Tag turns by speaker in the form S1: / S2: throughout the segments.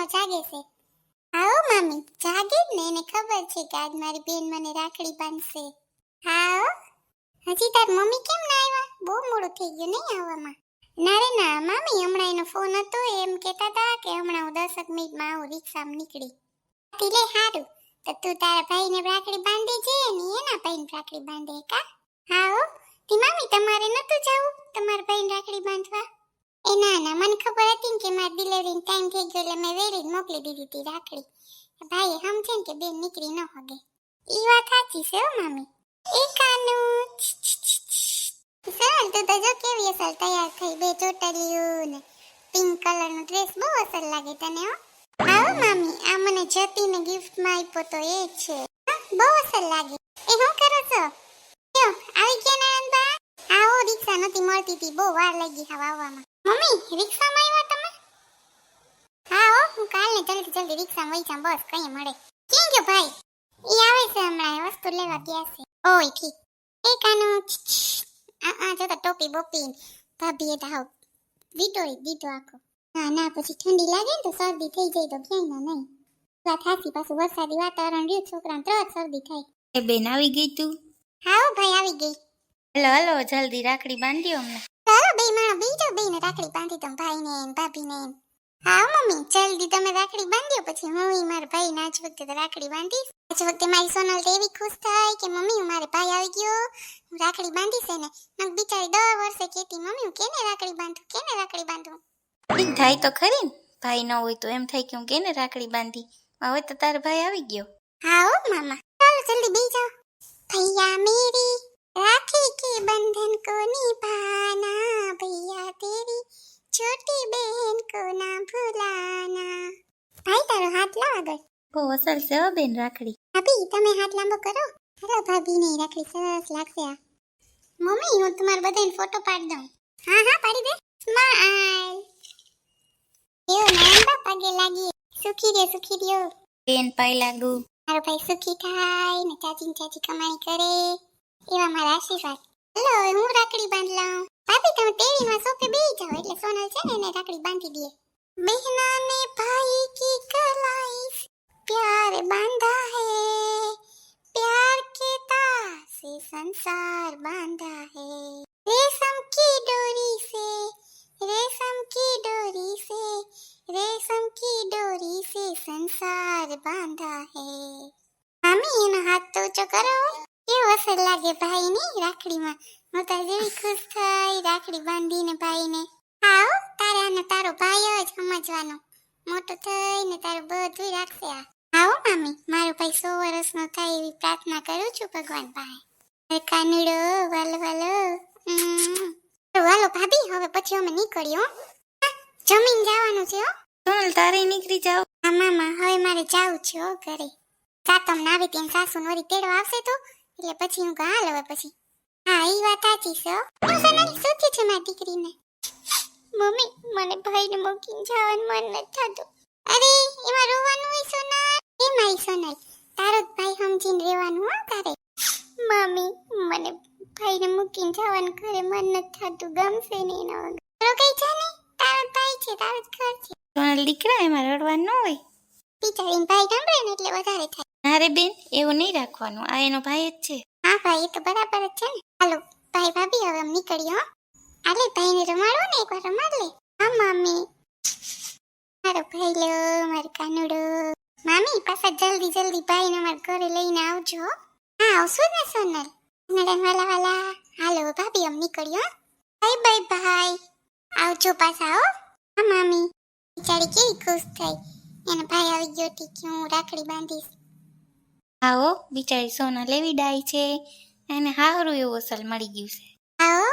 S1: નો જાગે છે. આવો મામી જાગે ને? એને ખબર છે કે આજ મારી બેન મને રાખડી બાંધશે. આવો હજી તાર મમ્મી કેમ ના આવ્યા? બહુ મોડું થઈ ગયું નહીં આવવામાં? ના ના. મામી હમણાં એનો ફોન હતો. એમ કહેતા હતા કે હમણાં હું દસક મિનિટમાં આવું રિક્ષામાં નીકળી. તિલે હારું. તો તું તારા ભાઈને રાખડી બાંધી છે ને એના ભાઈને રાખડી બાંધે કા? હા ઓ તી મામી તમારે નતું જવું? તમારા ભાઈને રાખડી બાંધવા? એ ના ના, મને ખબર હતી કે મારી ડિલિવરીનો ટાઈમ થઈ ગયો એટલે મેં વેરી મોકલી દીધી હતી રાખડી. ભાઈ સમજે ને કે બેન નીકળી ન હોગે. ઈ વાત સાચી છે મામી. એ કાનું સર તું તો કેવી અસર તૈયાર થઈ બે ચોટલીઓ ને પિંક કલરનો ડ્રેસ બહુ અસર લાગે તને હો. આવો મામી, આ મને જતીને ગિફ્ટમાં આપ્યો તો એ છે. બહુ અસર લાગે. એ હું કરો છો? આવી ગયા નાનંદબા આવો રિક્ષા નથી મળતી હતી, બહુ વાર લાગી હવા આવવામાં. મમ્મી રિક્ષામાં આવ્યા તમે? હા હો હું કાલને જલ્દી જલ્દી રિક્ષામાં વહી જાઉં બસ કઈ મળે. કેમ ગયો ભાઈ? એ આવે છે હમણાં વસ્તુ લેવા ગયા છે. ઓય ઠીક. એ કાનો આ આ જો તો ટોપી બોપી ભાભીએ તો હાવ દીધો આખો. ના ના પછી ઠંડી લાગે ને તો શરદી થઈ જાય તો ક્યાંય ના નહીં. વાત હાસી પાછું વરસાદી વાતાવરણ રહ્યું છોકરાને તરત શરદી થાય.
S2: એ બેન આવી ગઈ તું?
S1: હા ભાઈ આવી ગઈ.
S2: હલો હલો જલ્દી રાખડી બાંધ્યો અમને.
S1: તારો બે માણો બીજો બેને રાખડી બાંધી તમ ભાઈને ભાભીને હા મમ્મી જલ્દી તમે રાખડી બાંધ્યો પછી હું મારા ભાઈ આજ વખતે રાખડી બાંધીશ. આજ વખતે મારી સોનલ તો એવી ખુશ થાય કે મમ્મી હું મારે ભાઈ આવી ગયો. હું રાખડી બાંધીશ એને. મને બિચારી દર વર્ષે કહેતી મમ્મી હું કેને રાખડી બાંધું કેને રાખડી બાંધું?
S2: થાય તો ખરી ભાઈ ન હોય તો એમ થાય કે હું કેને રાખડી બાંધી? હવે તો તારો ભાઈ આવી ગયો.
S1: હા હો મામા. ચાલો જલ્દી બેસી જાઓ. ભૈયા મેરી રાખી કે બંધન કોની કોના ભૂલાના ભાઈ તારો હાથ લાવ આગળ.
S2: બહુ અસલ છે બેન રાખડી.
S1: ભાભી તમે હાથ લાંબો કરો. અરે ભાભી નહીં રાખડી સરસ લાગશે આ. મમ્મી હું તમારા બધાને ફોટો પાડી દઉં. હા હા પાડી દે. સ્માઈલ એવો નયનબા પગે લાગી. સુખી રહ્યો સુખી રહ્યો
S2: બેન પાઈ લાગુ.
S1: મારો ભાઈ સુખી થાય ને ચાચી ચાચી કમાણી કરે. એવા મારા આશીર્વાદ. હેલો હું રાખડી બાંધ લાવું તમે તેડીમાં સોફે બેહી જાઓ એટલે સોનલ છે ને એને રાખડી બાંધી દે. મહિના ને ભાઈ કી કલાઈ प्यार बांधा है प्यार के तार से संसार बांधा है रेशम की डोरी से रेशम की डोरी से रेशम की डोरी से संसार बांधा है मामी इन हाथ तो ऊंचो करो અસર લાગે ભાઈની રાખડીમાં. હું તો જેવી ખુશ થઈ રાખડી બાંધીને ભાઈને આવ તારે આને તારો ભાઈ જ સમજવાનો. મોટો થઈને તારું બધું રાખશે આ. આવો મામી મારો ભાઈ સો વર્ષનો થાય એવી પ્રાર્થના કરું છું ભગવાન પાસે. કાનુડો વાલો વાલો. વાલો ભાભી હવે પછી અમે નીકળ્યો જમીન જવાનું છે હો.
S2: સોનલ તારે નીકળી જાવ
S1: હા મામા હવે મારે જાવું છે હો ઘરે. સાતમ નાવી સાસુ નોરી તેડવા આવશે તો? એટલે પછી હું કહા હવે પછી. હા એ વાત સાચી છે હું. સોનાલી શું થયું છે મારી દીકરીને. મમ્મી મને ભાઈને મૂકીને જવાનું મન નથી થતું. અરે એમાં રોવાનું હોય સોનલ? એ મારી સોનલ? તારો ભાઈ સમજીને રહેવાનું હો તારે. મમ્મી મને ભાઈને મૂકીને જવાનું ઘરે મન નથી થતું. ગમશે નહીં એના વગર. તારો કઈ છે ને? તારો ભાઈ છે તારો જ ઘર છે.
S2: સોનલ દીકરા એમાં રડવાનું ન હોય.
S1: બિચારીને ભાઈ સાંભળે ને એટલે વધારે થાય.
S2: ના રે બેન એવું નહીં રાખવાનું. આ એનો ભાઈ જ છે.
S1: હા ભાઈ એ તો બરાબર જ છે ને. હાલો ભાઈ ભાભી હવે નીકળ્યો હો. આલે ભાઈને રમાડો ને એકવાર રમાડ લે. હા મામી. મારો ભાઈ લો મારો કાનુડો. મામી પાછા જલ્દી જલ્દી ભાઈને અમારા ઘરે લઈને આવજો હો. આવશું ને સોનલ? નડન વાલા વાલા. હાલો ભાભી આમ નીકળ્યો. બાય બાય ભાઈ. આવજો પાછા હો. હા મામી. બિચારી કેવી ખુશ થઈ. એનો ભાઈ આવી ગયો છે, હું રાખડી બાંધીશ.
S2: આવો, બિચારી સોના લેવી ડાય છે. અને હારું એવું અસલ મળી ગયું છે.
S1: આવો.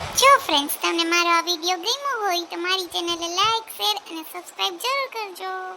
S1: જો ફ્રેન્ડ્સ તમને મારો આ વીડિયો ગમ્યો હોય તો મારી ચેનલને લાઈક શેર અને સબસ્ક્રાઇબ જરૂર કરજો.